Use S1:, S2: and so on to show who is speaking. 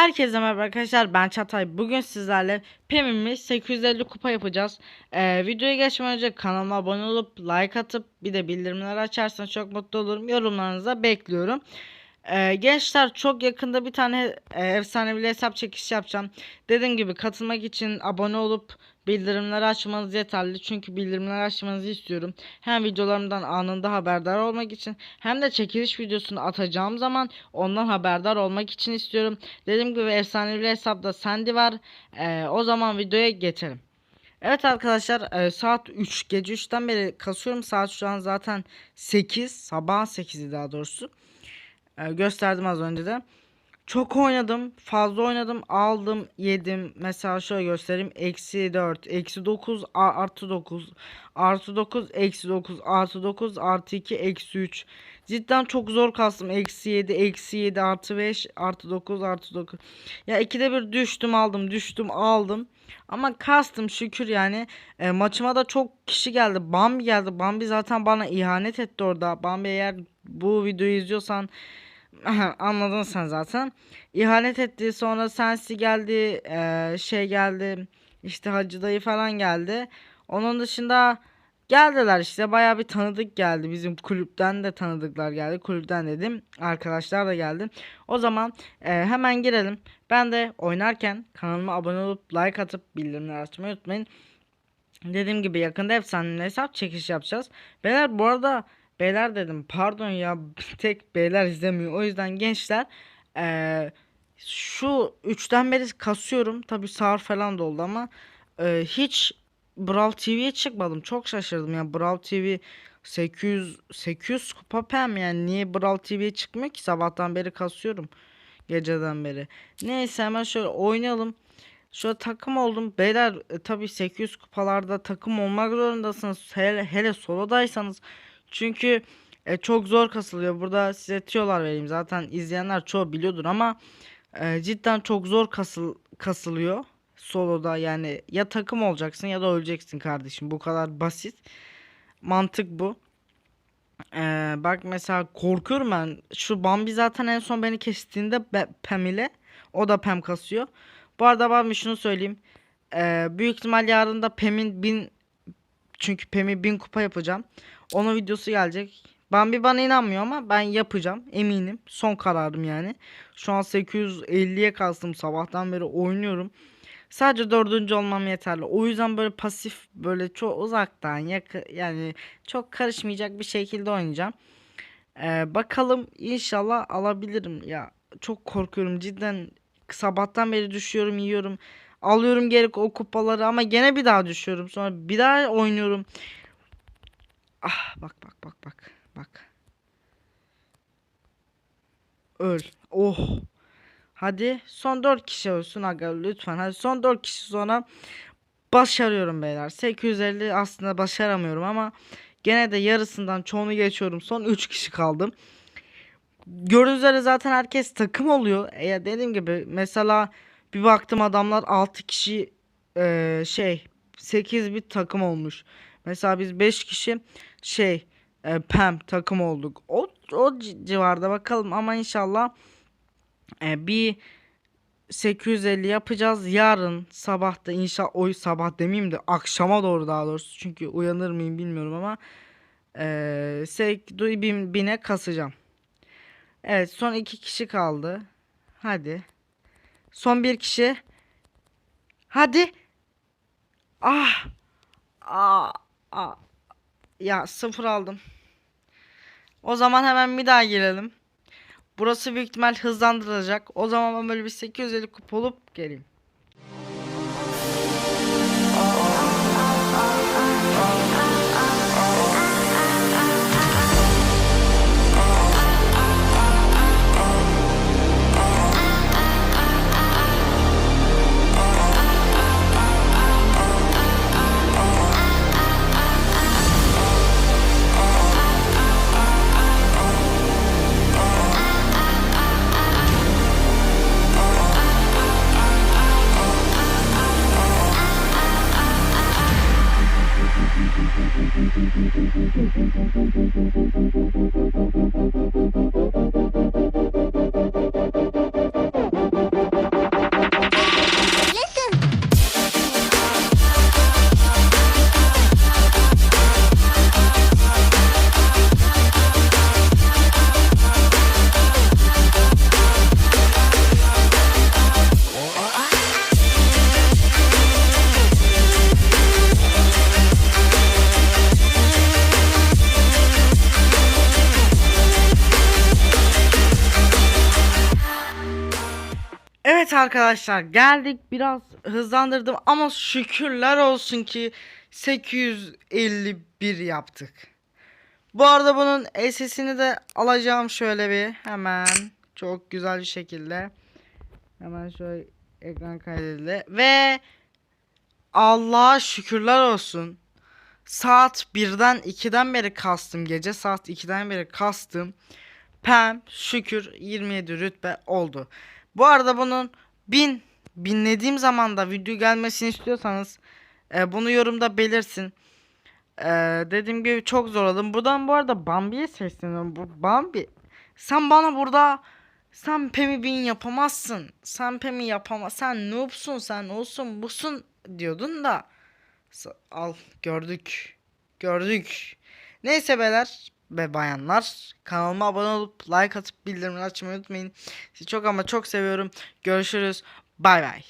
S1: Herkese merhaba arkadaşlar ben Çatay. Bugün sizlerle Pem'imiz 850 kupa yapacağız. Ee, Videoya geçmeden önce kanalıma abone olup like atıp bir de bildirimleri açarsanız çok mutlu olurum. Yorumlarınızı bekliyorum ee, Gençler çok yakında bir tane e, efsanevi hesap çekişi yapacağım Dediğim gibi katılmak için abone olup bildirimleri açmanız yeterli çünkü bildirimleri açmanızı istiyorum Hem videolarımdan anında haberdar olmak için hem de çekiliş videosunu atacağım zaman ondan haberdar olmak için istiyorum Dediğim gibi efsanevi hesapta Sandy var. Ee, o zaman videoya geçelim. Evet arkadaşlar e, saat 3 gece 3'ten beri kasıyorum. Saat şu an zaten 8 sabah 8'i daha doğrusu. E, gösterdim az önce de. Çok oynadım. Fazla oynadım. Aldım. Yedim. Mesela şöyle göstereyim. Eksi 4. Eksi 9. Artı 9. Artı 9. Eksi 9. Artı 9. Artı 2. Eksi 3. Cidden çok zor kastım. Eksi 7. Eksi 7. Artı 5. Artı 9. Artı 9. Ya ikide bir düştüm aldım. Düştüm aldım. Ama kastım şükür yani. E, maçıma da çok kişi geldi. Bambi geldi. Bambi zaten bana ihanet etti orada. Bambi eğer bu videoyu izliyorsan anladın sen zaten. İhanet etti. Sonra Sensi geldi. Ee, şey geldi. işte Hacı dayı falan geldi. Onun dışında geldiler işte. Baya bir tanıdık geldi. Bizim kulüpten de tanıdıklar geldi. Kulüpten dedim. Arkadaşlar da geldi. O zaman e, hemen girelim. Ben de oynarken kanalıma abone olup like atıp bildirimleri açmayı unutmayın. Dediğim gibi yakında efsane hesap çekiş yapacağız. Beyler bu arada Beyler dedim pardon ya tek beyler izlemiyor. O yüzden gençler ee, şu üçten beri kasıyorum. Tabi sağır falan da oldu ama e, hiç Brawl TV'ye çıkmadım. Çok şaşırdım ya Brawl TV 800 800 kupa pem yani niye Brawl TV'ye çıkmıyor ki sabahtan beri kasıyorum geceden beri. Neyse hemen şöyle oynayalım. Şöyle takım oldum. Beyler e, tabi 800 kupalarda takım olmak zorundasınız. Hele, hele solodaysanız çünkü e, çok zor kasılıyor. Burada size tiyolar vereyim. Zaten izleyenler çoğu biliyordur ama e, cidden çok zor kasıl kasılıyor. Soloda yani ya takım olacaksın ya da öleceksin kardeşim. Bu kadar basit. Mantık bu. Ee, bak mesela korkuyorum ben. Şu Bambi zaten en son beni kestiğinde Pem ile. O da Pem kasıyor. Bu arada ben şunu söyleyeyim. Ee, büyük ihtimal yarın da Pem'in bin çünkü Pem'i bin kupa yapacağım. Onun videosu gelecek. Bambi bana inanmıyor ama ben yapacağım. Eminim. Son kararım yani. Şu an 850'ye kastım. Sabahtan beri oynuyorum. Sadece dördüncü olmam yeterli. O yüzden böyle pasif böyle çok uzaktan yakın yani çok karışmayacak bir şekilde oynayacağım. Ee, bakalım inşallah alabilirim. Ya çok korkuyorum cidden. Sabahtan beri düşüyorum yiyorum. Alıyorum geri o kupaları ama gene bir daha düşüyorum. Sonra bir daha oynuyorum. Ah bak bak bak bak. Bak. Öl. Oh. Hadi son 4 kişi ölsün aga lütfen. Hadi son 4 kişi sonra başarıyorum beyler. 850 aslında başaramıyorum ama gene de yarısından çoğunu geçiyorum. Son 3 kişi kaldım. Gördüğünüz üzere zaten herkes takım oluyor. Eğer dediğim gibi mesela bir baktım adamlar 6 kişi e, şey 8 bir takım olmuş. Mesela biz 5 kişi şey e, Pem takım olduk. O, o civarda bakalım ama inşallah e, bir 850 yapacağız. Yarın sabah da inşallah oy sabah demeyeyim de akşama doğru daha doğrusu. Çünkü uyanır mıyım bilmiyorum ama e, bin, bine kasacağım. Evet son iki kişi kaldı. Hadi. Son bir kişi. Hadi. Ah. Ah. ah. Ya sıfır aldım. O zaman hemen bir daha girelim. Burası büyük ihtimal hızlandırılacak. O zaman ben böyle bir 850 kupa olup geleyim. Thank you. Evet arkadaşlar geldik biraz hızlandırdım ama şükürler olsun ki 851 yaptık. Bu arada bunun SS'ini de alacağım şöyle bir hemen çok güzel bir şekilde. Hemen şöyle ekran kaydedildi ve Allah'a şükürler olsun. Saat 1'den 2'den beri kastım gece saat 2'den beri kastım. Pem şükür 27 rütbe oldu. Bu arada bunun 1000 binlediğim zaman da video gelmesini istiyorsanız e, bunu yorumda belirsin. E, dediğim gibi çok zorladım. Buradan bu arada Bambi'ye sesleniyorum. Bu Bambi sen bana burada sen Pem'i bin yapamazsın. Sen Pem'i yapamaz. Sen noobsun sen olsun busun diyordun da. Al gördük. Gördük. Neyse beyler ve bayanlar kanalıma abone olup like atıp bildirimleri açmayı unutmayın. Sizi çok ama çok seviyorum. Görüşürüz. Bay bay.